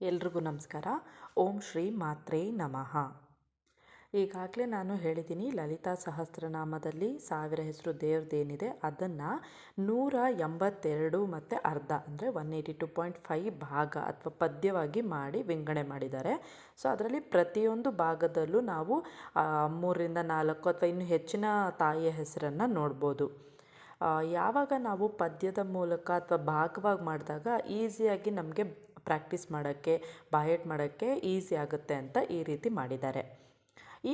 ಎಲ್ರಿಗೂ ನಮಸ್ಕಾರ. ಓಂ ಶ್ರೀ ಮಾತ್ರೇ ನಮಃ. ಈಗಾಗಲೇ ನಾನು ಹೇಳಿದ್ದೀನಿ, ಲಲಿತಾ ಸಹಸ್ರನಾಮದಲ್ಲಿ ಸಾವಿರ ಹೆಸರು ದೇವ್ರದ್ದೇನಿದೆ, ಅದನ್ನು ನೂರ ಎಂಬತ್ತೆರಡು ಮತ್ತು ಅರ್ಧ, ಅಂದರೆ one eighty two point five ಭಾಗ ಅಥವಾ ಪದ್ಯವಾಗಿ ಮಾಡಿ ವಿಂಗಡಣೆ ಮಾಡಿದ್ದಾರೆ. ಸೊ ಅದರಲ್ಲಿ ಪ್ರತಿಯೊಂದು ಭಾಗದಲ್ಲೂ ನಾವು ಮೂರರಿಂದ ನಾಲ್ಕು ಅಥವಾ ಇನ್ನೂ ಹೆಚ್ಚಿನ ತಾಯಿಯ ಹೆಸರನ್ನು ನೋಡ್ಬೋದು. ಯಾವಾಗ ನಾವು ಪದ್ಯದ ಮೂಲಕ ಅಥವಾ ಭಾಗವಾಗಿ ಮಾಡಿದಾಗ ಈಸಿಯಾಗಿ ನಮಗೆ ಪ್ರಾಕ್ಟೀಸ್ ಮಾಡೋಕ್ಕೆ ಬಾಯಟ್ ಮಾಡೋಕ್ಕೆ ಈಸಿ ಆಗುತ್ತೆ ಅಂತ ಈ ರೀತಿ ಮಾಡಿದ್ದಾರೆ.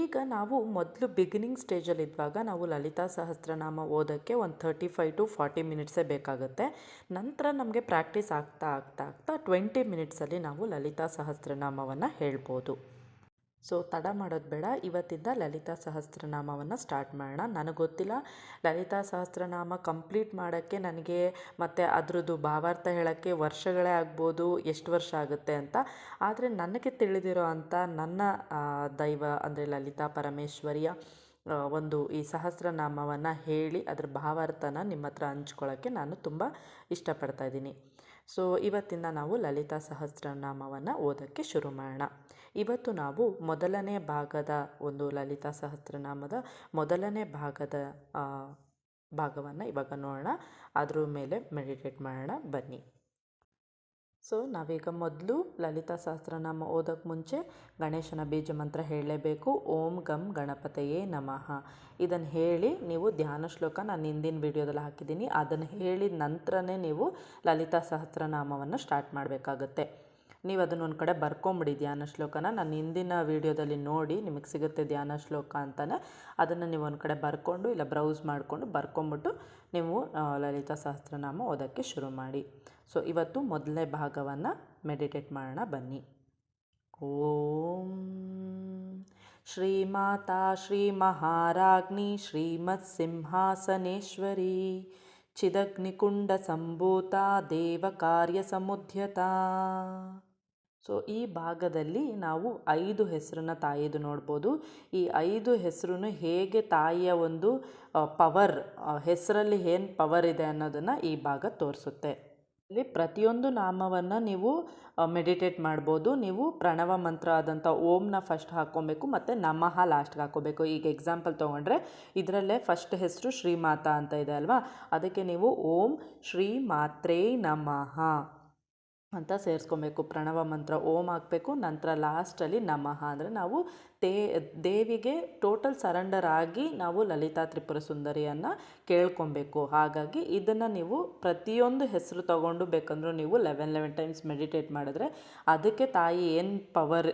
ಈಗ ನಾವು ಮೊದಲು ಬಿಗಿನಿಂಗ್ ಸ್ಟೇಜಲ್ಲಿದ್ದಾಗ ನಾವು ಲಲಿತಾ ಸಹಸ್ರನಾಮ ಓದೋಕ್ಕೆ ಒಂದು ಥರ್ಟಿ ಫೈವ್ ಟು ಫಾರ್ಟಿ ಮಿನಿಟ್ಸೇ ಬೇಕಾಗುತ್ತೆ. ನಂತರ ನಮಗೆ ಪ್ರಾಕ್ಟೀಸ್ ಆಗ್ತಾ ಆಗ್ತಾ ಆಗ್ತಾ ಟ್ವೆಂಟಿ ಮಿನಿಟ್ಸಲ್ಲಿ ನಾವು ಲಲಿತಾ ಸಹಸ್ರನಾಮವನ್ನು ಹೇಳ್ಬೋದು. ಸೊ ತಡ ಮಾಡೋದು ಬೇಡ. ಇವತ್ತಿಂದ ಲಲಿತಾ ಸಹಸ್ರನಾಮವನ್ನು ಸ್ಟಾರ್ಟ್ ಮಾಡೋಣ. ನನಗೆ ಗೊತ್ತಿಲ್ಲ. ಲಲಿತಾ ಸಹಸ್ರನಾಮ ಕಂಪ್ಲೀಟ್ ಮಾಡೋಕ್ಕೆ ನನಗೆ ಮತ್ತು ಅದರದ್ದು ಭಾವಾರ್ಥ ಹೇಳೋಕ್ಕೆ ವರ್ಷಗಳೇ ಆಗ್ಬೋದು, ಎಷ್ಟು ವರ್ಷ ಆಗುತ್ತೆ ಅಂತ. ಆದರೆ ನನಗೆ ತಿಳಿದಿರೋ ಅಂಥ ನನ್ನ ದೈವ ಅಂದರೆ ಲಲಿತಾ ಪರಮೇಶ್ವರಿಯ ಒಂದು ಈ ಸಹಸ್ರನಾಮವನ್ನು ಹೇಳಿ ಅದ್ರ ಭಾವಾರ್ಥನ ನಿಮ್ಮ ಹತ್ರ ಹಂಚ್ಕೊಳ್ಳೋಕ್ಕೆ ನಾನು ತುಂಬ ಇಷ್ಟಪಡ್ತಾ ಇದ್ದೀನಿ. ಸೊ ಇವತ್ತಿಂದ ನಾವು ಲಲಿತಾ ಸಹಸ್ರನಾಮವನ್ನು ಓದೋಕ್ಕೆ ಶುರು ಮಾಡೋಣ. ಇವತ್ತು ನಾವು ಮೊದಲನೇ ಭಾಗದ ಒಂದು ಲಲಿತಾ ಸಹಸ್ರನಾಮದ ಮೊದಲನೇ ಭಾಗದ ಭಾಗವನ್ನು ಇವಾಗ ನೋಡೋಣ. ಅದ್ರ ಮೇಲೆ ಮೆಡಿಟೇಟ್ ಮಾಡೋಣ. ಬನ್ನಿ. ಸೊ, ನಾವೀಗ ಮೊದಲು ಲಲಿತಾ ಸಹಸ್ರನಾಮ ಓದೋಕ್ಕೆ ಮುಂಚೆ ಗಣೇಶನ ಬೀಜ ಮಂತ್ರ ಹೇಳಲೇಬೇಕು. ಓಂ ಗಂ ಗಣಪತಯೇ ನಮಃ. ಇದನ್ನು ಹೇಳಿ ನೀವು ಧ್ಯಾನ ಶ್ಲೋಕ ನಾನು ಹಿಂದಿನ ವಿಡಿಯೋದಲ್ಲಿ ಹಾಕಿದ್ದೀನಿ. ಅದನ್ನು ಹೇಳಿದ ನಂತರನೇ ನೀವು ಲಲಿತಾ ಸಹಸ್ರನಾಮವನ್ನು ಸ್ಟಾರ್ಟ್ ಮಾಡಬೇಕಾಗತ್ತೆ. ನೀವು ಅದನ್ನು ಒಂದು ಕಡೆ ಬರ್ಕೊಂಬಿಡಿ ಧ್ಯಾನ ಶ್ಲೋಕನ. ನಾನು ಹಿಂದಿನ ವೀಡಿಯೋದಲ್ಲಿ ನೋಡಿ ನಿಮಗೆ ಸಿಗುತ್ತೆ ಧ್ಯಾನ ಶ್ಲೋಕ ಅಂತಲೇ ಅದನ್ನು ನೀವು ಒಂದು ಕಡೆ ಬರ್ಕೊಂಡು ಇಲ್ಲ ಬ್ರೌಸ್ ಮಾಡಿಕೊಂಡು ಬರ್ಕೊಂಬಿಟ್ಟು ನೀವು ಲಲಿತಾ ಸಹಸ್ರನಾಮ ಓದೋಕ್ಕೆ ಶುರು ಮಾಡಿ. ಸೊ, ಇವತ್ತು ಮೊದಲನೇ ಭಾಗವನ್ನು ಮೆಡಿಟೇಟ್ ಮಾಡೋಣ, ಬನ್ನಿ. ಓಂ ಶ್ರೀಮಾತಾ ಶ್ರೀ ಮಹಾರಾಜ್ಞಿ ಶ್ರೀಮತ್ ಸಿಂಹಾಸನೇಶ್ವರಿ. ಸೊ ಈ ಭಾಗದಲ್ಲಿ ನಾವು ಐದು ಹೆಸರನ್ನ ತಾಯಿದು ನೋಡ್ಬೋದು. ಈ ಐದು ಹೆಸರು ಹೇಗೆ ತಾಯಿಯ ಒಂದು ಪವರ್ ಹೆಸರಲ್ಲಿ ಏನು ಪವರ್ ಇದೆ ಅನ್ನೋದನ್ನು ಈ ಭಾಗ ತೋರಿಸುತ್ತೆ. ಇಲ್ಲಿ ಪ್ರತಿಯೊಂದು ನಾಮವನ್ನು ನೀವು ಮೆಡಿಟೇಟ್ ಮಾಡ್ಬೋದು. ನೀವು ಪ್ರಣವ ಮಂತ್ರ ಆದಂಥ ಓಂನ ಫಸ್ಟ್ ಹಾಕ್ಕೊಬೇಕು ಮತ್ತು ನಮಃ ಲಾಸ್ಟ್ಗೆ ಹಾಕ್ಕೋಬೇಕು. ಈಗ ಎಕ್ಸಾಂಪಲ್ ತೊಗೊಂಡ್ರೆ ಇದರಲ್ಲೇ ಫಸ್ಟ್ ಹೆಸರು ಶ್ರೀಮಾತಾ ಅಂತ ಇದೆ ಅಲ್ವಾ? ಅದಕ್ಕೆ ನೀವು ಓಂ ಶ್ರೀ ಮಾತ್ರೇ ನಮಃ. ಅಂತ ಸೇರಿಸ್ಕೊಬೇಕು. ಪ್ರಣವ ಮಂತ್ರ ಓಂ ಹಾಕಬೇಕು. ನಂತರ ಲಾಸ್ಟಲ್ಲಿ ನಮಃ ಅಂದರೆ ನಾವು ತೇ, ದೇವಿಗೆ ಟೋಟಲ್ ಸರೆಂಡರ್ ಆಗಿ ನಾವು ಲಲಿತಾ ತ್ರಿಪುರ ಸುಂದರಿಯನ್ನು ಕೇಳ್ಕೊಬೇಕು. ಹಾಗಾಗಿ ಇದನ್ನು ನೀವು ಪ್ರತಿಯೊಂದು ಹೆಸರು ತಗೊಂಡು ಬೇಕಂದರೂ ನೀವು ಲೆವೆನ್ ಲೆವೆನ್ ಟೈಮ್ಸ್ ಮೆಡಿಟೇಟ್ ಮಾಡಿದ್ರೆ ಅದಕ್ಕೆ ತಾಯಿ ಏನು ಪವರ್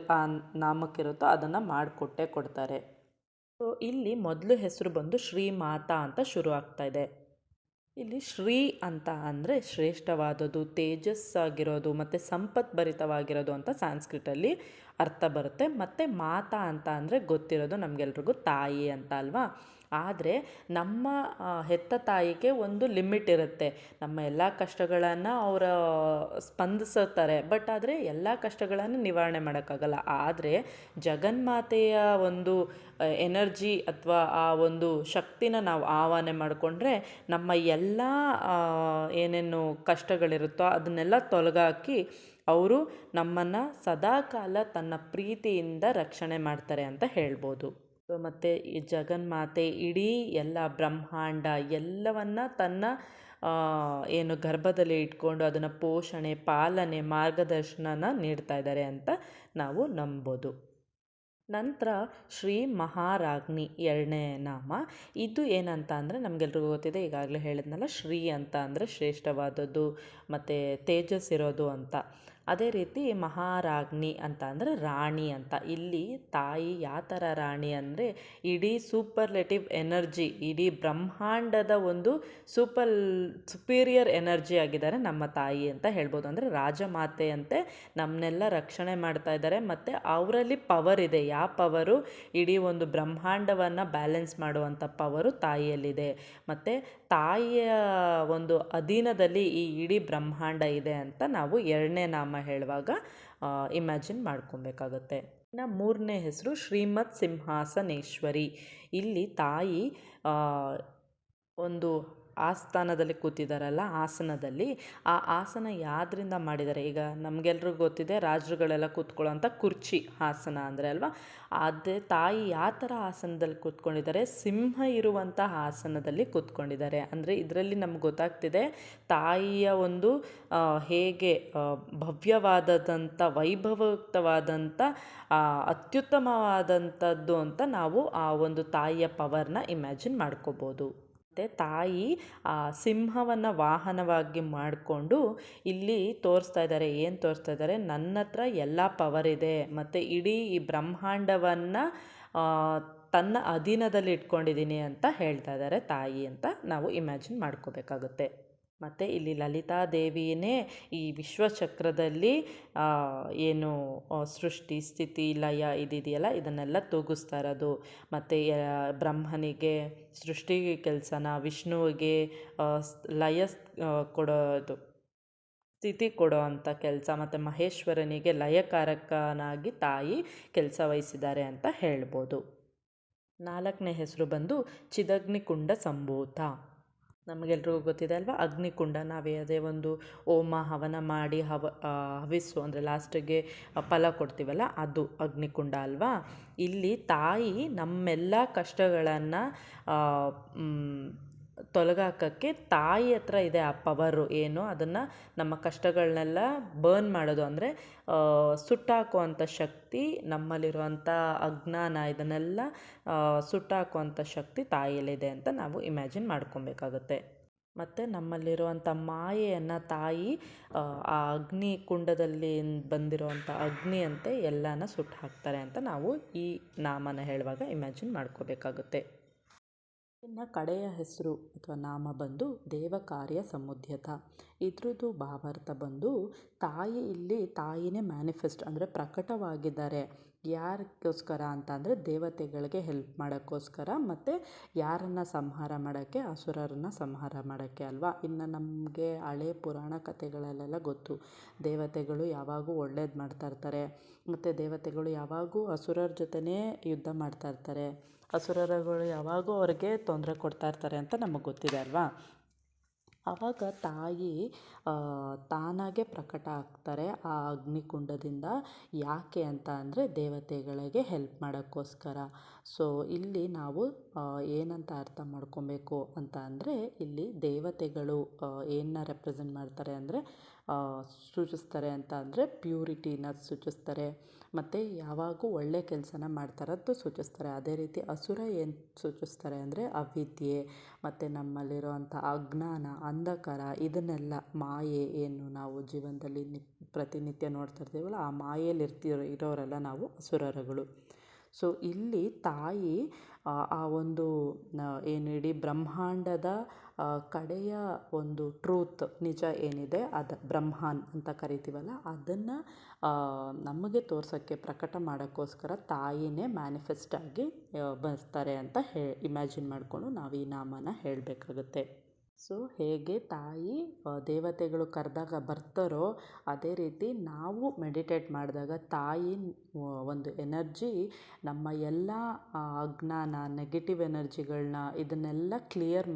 ನಾಮಕ್ಕಿರುತ್ತೋ ಅದನ್ನು ಮಾಡಿಕೊಟ್ಟೇ ಕೊಡ್ತಾರೆ. ಸೊ ಇಲ್ಲಿ ಮೊದಲು ಹೆಸರು ಬಂದು ಶ್ರೀಮಾತಾ ಅಂತ ಶುರು ಆಗ್ತಾ ಇದೆ. ಇಲ್ಲಿ ಶ್ರೀ ಅಂತ ಅಂದರೆ ಶ್ರೇಷ್ಠವಾದದ್ದು, ತೇಜಸ್ಸಾಗಿರೋದು, ಮತ್ತು ಸಂಪತ್ಭರಿತವಾಗಿರೋದು ಅಂತ ಸಾಂಸ್ಕೃತಲ್ಲಿ ಅರ್ಥ ಬರುತ್ತೆ. ಮತ್ತು ಮಾತಾ ಅಂತ ಅಂದರೆ ಗೊತ್ತಿರೋದು ನಮಗೆಲ್ರಿಗೂ ತಾಯಿ ಅಂತ ಅಲ್ವಾ? ಆದರೆ ನಮ್ಮ ಹೆತ್ತ ತಾಯಿಗೆ ಒಂದು ಲಿಮಿಟ್ ಇರುತ್ತೆ. ನಮ್ಮ ಎಲ್ಲ ಕಷ್ಟಗಳನ್ನು ಅವರು ಸ್ಪಂದಿಸುತ್ತಾರೆ. ಬಟ್ ಆದರೆ ಎಲ್ಲ ಕಷ್ಟಗಳನ್ನು ನಿವಾರಣೆ ಮಾಡೋಕ್ಕಾಗಲ್ಲ. ಆದರೆ ಜಗನ್ಮಾತೆಯ ಒಂದು ಎನರ್ಜಿ ಅಥವಾ ಆ ಒಂದು ಶಕ್ತಿನ ನಾವು ಆಹ್ವಾನ ಮಾಡಿಕೊಂಡ್ರೆ ನಮ್ಮ ಎಲ್ಲ ಏನೇನು ಕಷ್ಟಗಳಿರುತ್ತೋ ಅದನ್ನೆಲ್ಲ ತೊಲಗಾಕಿ ಅವರು ನಮ್ಮನ್ನು ಸದಾಕಾಲ ತನ್ನ ಪ್ರೀತಿಯಿಂದ ರಕ್ಷಣೆ ಮಾಡ್ತಾರೆ ಅಂತ ಹೇಳ್ಬೋದು. ಮತ್ತು ಜಗನ್ಮಾತೆ, ಇಡೀ ಎಲ್ಲ ಬ್ರಹ್ಮಾಂಡ ಎಲ್ಲವನ್ನು ತನ್ನ ಏನು ಗರ್ಭದಲ್ಲಿ ಇಟ್ಕೊಂಡು ಅದನ್ನು ಪೋಷಣೆ, ಪಾಲನೆ, ಮಾರ್ಗದರ್ಶನನ ನೀಡ್ತಾ ಇದ್ದಾರೆ ಅಂತ ನಾವು ನಂಬೋದು. ನಂತರ ಶ್ರೀ ಮಹಾರಾಜ್ಞಿ ಎರಡನೇ ನಾಮ. ಇದು ಏನಂತ ಅಂದರೆ ನಮಗೆಲ್ರಿಗೂ ಗೊತ್ತಿದೆ, ಈಗಾಗಲೇ ಹೇಳಿದ್ನಲ್ಲ, ಶ್ರೀ ಅಂತ ಅಂದರೆ ಶ್ರೇಷ್ಠವಾದದ್ದು, ಮತ್ತು ತೇಜಸ್ ಇರೋದು ಅಂತ. ಅದೇ ರೀತಿ ಮಹಾರಾಜ್ಞಿ ಅಂತ ಅಂದರೆ ರಾಣಿ ಅಂತ. ಇಲ್ಲಿ ತಾಯಿ ಯಾವ ಥರ ರಾಣಿ ಅಂದರೆ ಇಡೀ ಸೂಪರ್ಲೆಟಿವ್ ಎನರ್ಜಿ ಇಡೀ ಬ್ರಹ್ಮಾಂಡದ ಒಂದು ಸೂಪರ್ ಸುಪೀರಿಯರ್ ಎನರ್ಜಿ ಆಗಿದ್ದಾರೆ ನಮ್ಮ ತಾಯಿ ಅಂತ ಹೇಳ್ಬೋದು. ಅಂದರೆ ರಾಜಮಾತೆಯಂತೆ ನಮ್ಮನ್ನೆಲ್ಲ ರಕ್ಷಣೆ ಮಾಡ್ತಾ ಇದ್ದಾರೆ. ಮತ್ತು ಅವರಲ್ಲಿ ಪವರ್ ಇದೆ. ಯಾವ ಪವರು ಇಡೀ ಒಂದು ಬ್ರಹ್ಮಾಂಡವನ್ನು ಬ್ಯಾಲೆನ್ಸ್ ಮಾಡುವಂಥ ಪವರು ತಾಯಿಯಲ್ಲಿದೆ. ಮತ್ತು ತಾಯಿಯ ಒಂದು ಅಧೀನದಲ್ಲಿ ಈ ಇಡೀ ಬ್ರಹ್ಮಾಂಡ ಇದೆ ಅಂತ ನಾವು ಎರಡನೇ ನಾಮ ಹೇಳುವಾಗ ಇಮ್ಯಾಜಿನ್ ಮಾಡ್ಕೊಬೇಕಾಗತ್ತೆ. ಇನ್ನು ಮೂರನೇ ಹೆಸರು ಶ್ರೀಮತ್ ಸಿಂಹಾಸನೇಶ್ವರಿ. ಇಲ್ಲಿ ತಾಯಿ ಒಂದು ಆಸ್ಥಾನದಲ್ಲಿ ಕೂತಿದ್ದಾರಲ್ಲ ಆಸನದಲ್ಲಿ. ಆ ಆಸನ ಯಾವ್ದ್ರಿಂದ ಮಾಡಿದ್ದಾರೆ ಈಗ ನಮಗೆಲ್ರಿಗೂ ಗೊತ್ತಿದೆ, ರಾಜರುಗಳೆಲ್ಲ ಕೂತ್ಕೊಳ್ಳೋಂಥ ಕುರ್ಚಿ ಆಸನ ಅಂದರೆ ಅಲ್ವಾ? ಅದೇ ತಾಯಿ ಯಾವ ಥರ ಆಸನದಲ್ಲಿ ಕೂತ್ಕೊಂಡಿದ್ದಾರೆ? ಸಿಂಹ ಇರುವಂಥ ಆಸನದಲ್ಲಿ ಕೂತ್ಕೊಂಡಿದ್ದಾರೆ. ಅಂದರೆ ಇದರಲ್ಲಿ ನಮ್ಗೆ ಗೊತ್ತಾಗ್ತಿದೆ, ತಾಯಿಯ ಒಂದು ಹೇಗೆ ಭವ್ಯವಾದದಂಥ, ವೈಭವಯುಕ್ತವಾದಂಥ ಅತ್ಯುತ್ತಮವಾದಂಥದ್ದು ಅಂತ ನಾವು ಆ ಒಂದು ತಾಯಿಯ ಪವರ್ನ ಇಮ್ಯಾಜಿನ್ ಮಾಡ್ಕೋಬೋದು. ಮತ್ತು ತಾಯಿ ಆ ಸಿಂಹವನ್ನು ವಾಹನವಾಗಿ ಮಾಡಿಕೊಂಡು ಇಲ್ಲಿ ತೋರಿಸ್ತಾ ಇದ್ದಾರೆ. ಏನು ತೋರಿಸ್ತಾ ಇದ್ದಾರೆ? ನನ್ನ ಹತ್ರ ಎಲ್ಲ ಪವರ್ ಇದೆ. ಮತ್ತು ಇಡೀ ಈ ಬ್ರಹ್ಮಾಂಡವನ್ನು ತನ್ನ ಅಧೀನದಲ್ಲಿ ಇಟ್ಕೊಂಡಿದ್ದೀನಿ ಅಂತ ಹೇಳ್ತಾ ಇದ್ದಾರೆ ತಾಯಿ ಅಂತ ನಾವು ಇಮ್ಯಾಜಿನ್ ಮಾಡ್ಕೋಬೇಕಾಗುತ್ತೆ. ಮತ್ತು ಇಲ್ಲಿ ಲಲಿತಾ ದೇವಿಯೇ ಈ ವಿಶ್ವಚಕ್ರದಲ್ಲಿ ಏನು ಸೃಷ್ಟಿ, ಸ್ಥಿತಿ, ಲಯ ಇದಿದೆಯಲ್ಲ, ಇದನ್ನೆಲ್ಲ ತೂಗಿಸ್ತಾ ಇರೋದು. ಮತ್ತು ಬ್ರಹ್ಮನಿಗೆ ಸೃಷ್ಟಿ ಕೆಲಸನ, ವಿಷ್ಣುವಿಗೆ ಲಯ ಕೊಡೋದು ಸ್ಥಿತಿ ಕೊಡೋ ಅಂಥ ಕೆಲಸ, ಮತ್ತು ಮಹೇಶ್ವರನಿಗೆ ಲಯಕಾರಕನಾಗಿ ತಾಯಿ ಕೆಲಸ ವಹಿಸಿದ್ದಾರೆ ಅಂತ ಹೇಳ್ಬೋದು. ನಾಲ್ಕನೇ ಹೆಸರು ಬಂದು ಚಿದಗ್ನಿಕುಂಡ ಸಂಭೂತ. ನಮಗೆಲ್ರಿಗೂ ಗೊತ್ತಿದೆ ಅಲ್ವಾ? ಅಗ್ನಿಕುಂಡ ನಾವೇ ಅದೇ ಒಂದು ಹೋಮ, ಹವನ ಮಾಡಿ ಹವ ಹವಿಸು ಅಂದರೆ ಲಾಸ್ಟಿಗೆ ಫಲ ಕೊಡ್ತೀವಲ್ಲ ಅದು ಅಗ್ನಿಕುಂಡ ಅಲ್ವಾ? ಇಲ್ಲಿ ತಾಯಿ ನಮ್ಮೆಲ್ಲ ಕಷ್ಟಗಳನ್ನು ತೊಲಗಾಕೋಕ್ಕೆ ತಾಯಿ ಹತ್ರ ಇದೆ ಆ ಪವರು ಏನು ಅದನ್ನು ನಮ್ಮ ಕಷ್ಟಗಳನ್ನೆಲ್ಲ ಬರ್ನ್ ಮಾಡೋದು. ಅಂದರೆ ಸುಟ್ಟಾಕುವಂಥ ಶಕ್ತಿ ನಮ್ಮಲ್ಲಿರುವಂಥ ಅಜ್ಞಾನ ಇದನ್ನೆಲ್ಲ ಸುಟ್ಟಾಕುವಂಥ ಶಕ್ತಿ ತಾಯಿಯಲ್ಲಿದೆ ಅಂತ ನಾವು ಇಮ್ಯಾಜಿನ್ ಮಾಡ್ಕೊಬೇಕಾಗುತ್ತೆ. ಮತ್ತು ನಮ್ಮಲ್ಲಿರುವಂಥ ಮಾಯೆಯನ್ನು ತಾಯಿ, ಆ ಅಗ್ನಿ ಕುಂಡದಲ್ಲಿ ಬಂದಿರುವಂಥ ಅಗ್ನಿಯಂತೆ ಎಲ್ಲನ ಸುಟ್ಟು ಹಾಕ್ತಾರೆ ಅಂತ ನಾವು ಈ ನಾಮನ ಹೇಳುವಾಗ ಇಮ್ಯಾಜಿನ್ ಮಾಡ್ಕೋಬೇಕಾಗುತ್ತೆ. ಇನ್ನು ಕಡೆಯ ಹೆಸರು ಅಥವಾ ನಾಮ ಬಂದು ದೇವಕಾರ್ಯ ಸಮುದ್ಯತ. ಇದ್ರದ್ದು ಭಾವಾರ್ಥ ಬಂದು ತಾಯಿ ಇಲ್ಲಿ ತಾಯಿನೇ ಮ್ಯಾನಿಫೆಸ್ಟ್ ಅಂದರೆ ಪ್ರಕಟವಾಗಿದ್ದಾರೆ. ಯಾರಿಗೋಸ್ಕರ ಅಂತ ಅಂದರೆ ದೇವತೆಗಳಿಗೆ ಹೆಲ್ಪ್ ಮಾಡೋಕ್ಕೋಸ್ಕರ ಮತ್ತು ಯಾರನ್ನು ಸಂಹಾರ ಮಾಡೋಕ್ಕೆ, ಅಸುರರನ್ನು ಸಂಹಾರ ಮಾಡೋಕ್ಕೆ ಅಲ್ವಾ? ಇನ್ನು ನಮಗೆ ಹಳೆ ಪುರಾಣ ಕಥೆಗಳಲ್ಲೆಲ್ಲ ಗೊತ್ತು. ದೇವತೆಗಳು ಯಾವಾಗೂ ಒಳ್ಳೇದು ಮಾಡ್ತಾ ಇರ್ತಾರೆ. ಮತ್ತು ದೇವತೆಗಳು ಯಾವಾಗೂ ಅಸುರರ ಜೊತೆನೇ ಯುದ್ಧ ಮಾಡ್ತಾ ಇರ್ತಾರೆ. ಅಸುರರುಗಳು ಯಾವಾಗೂ ಅವ್ರಿಗೆ ತೊಂದರೆ ಕೊಡ್ತಾ ಇರ್ತಾರೆ ಅಂತ ನಮಗೆ ಗೊತ್ತಿದೆ ಅಲ್ವಾ? ಆವಾಗ ತಾಯಿ ತಾನಾಗೆ ಪ್ರಕಟ ಆಗ್ತಾರೆ ಆ ಅಗ್ನಿಕುಂಡದಿಂದ. ಯಾಕೆ ಅಂತ ಅಂದರೆ ದೇವತೆಗಳಿಗೆ ಹೆಲ್ಪ್ ಮಾಡೋಕ್ಕೋಸ್ಕರ. ಸೊ ಇಲ್ಲಿ ನಾವು ಏನಂತ ಅರ್ಥ ಮಾಡ್ಕೊಬೇಕು ಅಂತ ಅಂದರೆ ಇಲ್ಲಿ ದೇವತೆಗಳು ಏನನ್ನ ರೆಪ್ರೆಸೆಂಟ್ ಮಾಡ್ತಾರೆ ಅಂದರೆ ಸೂಚಿಸ್ತಾರೆ ಅಂತ ಅಂದರೆ ಪ್ಯೂರಿಟಿನ ಸೂಚಿಸ್ತಾರೆ. ಮತ್ತು ಯಾವಾಗೂ ಒಳ್ಳೆಯ ಕೆಲಸನ ಮಾಡ್ತಾರದ್ದು ಸೂಚಿಸ್ತಾರೆ. ಅದೇ ರೀತಿ ಅಸುರ ಏನು ಸೂಚಿಸ್ತಾರೆ ಅಂದರೆ ಅವಿದ್ಯೆ, ಮತ್ತು ನಮ್ಮಲ್ಲಿರುವಂಥ ಅಜ್ಞಾನ, ಅಂಧಕಾರ, ಇದನ್ನೆಲ್ಲ ಮಾಯೆ ಏನು ನಾವು ಜೀವನದಲ್ಲಿ ನಿ ಪ್ರತಿನಿತ್ಯ ನೋಡ್ತಾ ಇರ್ತೀವಲ್ಲ, ಆ ಮಾಯೆಯಲ್ಲಿ ಇರೋರೆಲ್ಲ ನಾವು ಅಸುರರುಗಳು. ಸೊ ಇಲ್ಲಿ ತಾಯಿ, ಆ ಒಂದು ಏನು ಇಡೀ ಬ್ರಹ್ಮಾಂಡದ ಕಡೆಯ ಒಂದು ಟ್ರೂತ್ ನಿಜ ಏನಿದೆ, ಅದು, ಬ್ರಹ್ಮಾನ್ ಅಂತ ಕರಿತೀವಲ್ಲ, ಅದನ್ನು ನಮಗೆ ತೋರ್ಸೋಕ್ಕೆ ಪ್ರಕಟ ಮಾಡೋಕ್ಕೋಸ್ಕರ ತಾಯಿನೇ ಮ್ಯಾನಿಫೆಸ್ಟ್ ಆಗಿ ಬರ್ತಾರೆ ಅಂತ ಹೇ ಇಮ್ಯಾಜಿನ್ ಮಾಡಿಕೊಂಡು ನಾವು ಈ ನಾಮನ ಹೇಳಬೇಕಾಗುತ್ತೆ. ಸೊ ಹೇಗೆ ತಾಯಿ ದೇವತೆಗಳು ಕರೆದಾಗ ಬರ್ತಾರೋ ಅದೇ ರೀತಿ ನಾವು ಮೆಡಿಟೇಟ್ ಮಾಡಿದಾಗ ತಾಯಿ ಒಂದು ಎನರ್ಜಿ ನಮ್ಮ ಎಲ್ಲ ಅಜ್ಞಾನ ನೆಗೆಟಿವ್ ಎನರ್ಜಿಗಳನ್ನ ಇದನ್ನೆಲ್ಲ ಕ್ಲಿಯರ್